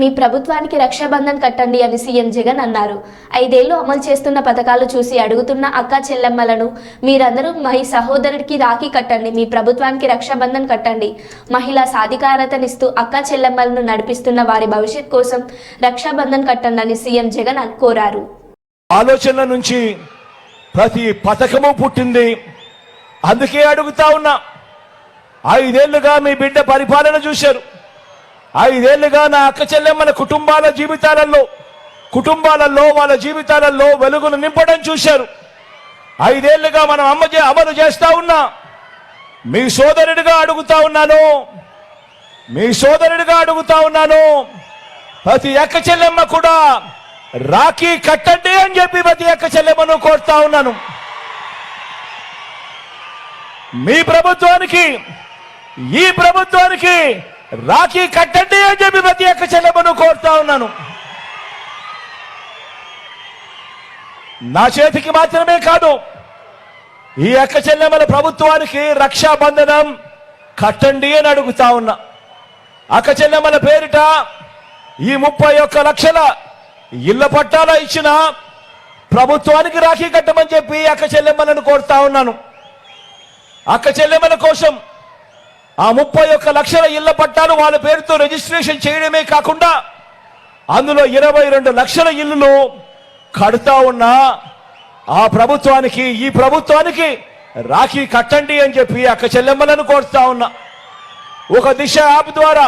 మీ ప్రభుత్వానికి రక్షాబంధన్ కట్టండి అని సీఎం జగన్ అన్నారు. ఐదేళ్ళు అమలు చేస్తున్న పథకాలు చూసి అడుగుతున్న అక్క చెల్లెమ్మలను మీరందరూ మీ సహోదరుడికి రాఖీ కట్టండి మీ ప్రభుత్వానికి రక్షాబంధన్ కట్టండి. మహిళా సాధికారతనిస్తూ అక్క చెల్లెమ్మలను నడిపిస్తున్న వారి భవిష్యత్ కోసం రక్షాబంధన్ కట్టండి అని సీఎం జగన్ కోరారు. ఆలోచనల నుంచి ప్రతి పథకము పుట్టింది. అందుకే అడుగుతా ఉన్నా ఐదేళ్ళుగా మీ బిడ్డ పరిపాలన చూశారు. ఐదేళ్ళుగా నా అక్క చెల్లెమ్మల కుటుంబాల జీవితాలలో కుటుంబాలలో వాళ్ళ జీవితాలలో వెలుగును నింపడం చూశారు. ఐదేళ్ళుగా మనం అమ్మ అమలు చేస్తా ఉన్నా మీ సోదరుడిగా అడుగుతా ఉన్నాను మీ సోదరుడిగా అడుగుతా ఉన్నాను ప్రతి అక్క చెల్లెమ్మ కూడా రాఖీ కట్టండి అని చెప్పి ప్రతి అక్క చెల్లెమ్మను కోరుతా ఉన్నాను. మీ ప్రభుత్వానికి ఈ ప్రభుత్వానికి రాఖీ కట్టండి అని చెప్పి ప్రతి ఒక్క చెల్లెమ్మను కోరుతా ఉన్నాను. నా చేతికి మాత్రమే కాదు ఈ అక్క చెల్లెమ్మల ప్రభుత్వానికి రక్షాబంధనం కట్టండి అని అడుగుతా ఉన్నా. అక్క చెల్లెమ్మల పేరిట ఈ ముప్పై ఒక్క లక్షల ఇళ్ళ పట్టాల ఇచ్చిన ప్రభుత్వానికి రాఖీ కట్టమని చెప్పి అక్క చెల్లెమ్మలను కోరుతా ఉన్నాను. అక్క చెల్లెమ్మల కోసం ఆ ముప్పై ఒక్క లక్షల ఇళ్ళ పట్టాలు వాళ్ళ పేరుతో రిజిస్ట్రేషన్ చేయడమే కాకుండా అందులో ఇరవై రెండు లక్షల ఇల్లులు కడతా ఉన్నా ఆ ప్రభుత్వానికి ఈ ప్రభుత్వానికి రాఖీ కట్టండి అని చెప్పి అక్క చెల్లెమ్మలను కోరుతా ఉన్నా. ఒక దిశ యాప్ ద్వారా